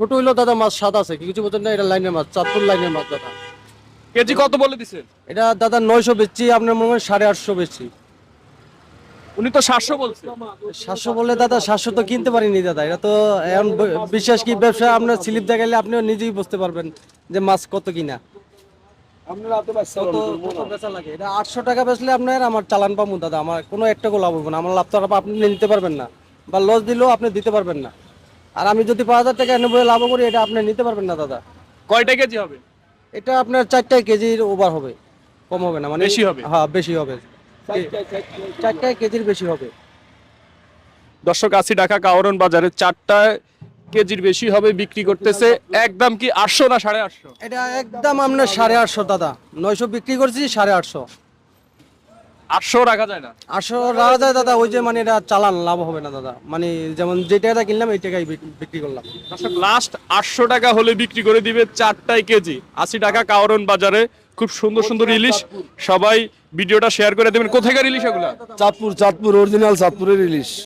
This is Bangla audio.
ছোট হইল দাদা মাছ সাদা আছে কিছু বলছেন না এটা লাইনের মাছ চাঁদপুর লাইনের মাছ দাদা। কেজি কত বলে দিছেন এটা দাদা নয়শো বেচছি আপনার মনে হয় সাড়ে আটশো বেচছি। উনি তো সাতশো বলছে। সাতশো বললে দাদা সাতশো তো কিনতে পারিনি দাদা এটা তো এখন বিশ্বাস কি ব্যবসা আপনার স্লিপ দেখাইলে আপনিও নিজেই বুঝতে পারবেন যে মাছ কত কিনা। আটশো টাকা বেচলে আপনার আমার চালান পাবো দাদা আমার কোনো একটা লাভ হবে না আমার লাভ তো আপনি নিতে পারবেন না বা লস দিলেও আপনি দিতে পারবেন না। আর আমি যদি পাঁচ হাজার টাকা এনে বলে লাভ করি এটা আপনি নিতে পারবেন না দাদা। কয়টা কেজি হবে? এটা আপনার চারটায় কেজির ওভার হবে। কম হবে না মানে বেশি হবে? হ্যাঁ বেশি হবে। চারটায় কেজির বেশি হবে। দর্শক আশি টাকা কাওরন বাজারে। চারটা কেজির বেশি হবে বিক্রি করতেছে। একদম কি আটশো না সাড়ে আটশো? এটা একদম আপনার সাড়ে আটশো দাদা। নয়শো বিক্রি করছি সাড়ে আটশো। আটশো রাখা যায় না। আটশো রাখা যায় দাদা ওই যে মানে এটা চালান লাভ হবে না দাদা। মানে যেমন যে টাকাটা কিনলাম এই টাকাই বিক- বিক্রি করলাম। দর্শক লাস্ট আটশো টাকা হলে বিক্রি করে দিবে চারটায় কেজি। আশি টাকা কাওরন বাজারে। খুব সুন্দর সুন্দর ইলিশ। সবাই ভিডিওটা শেয়ার করে দেবেন। কোথাকার ইলিশ এগুলা? চাঁদপুর চাঁদপুর অরিজিনাল চাঁদপুরের ইলিশ।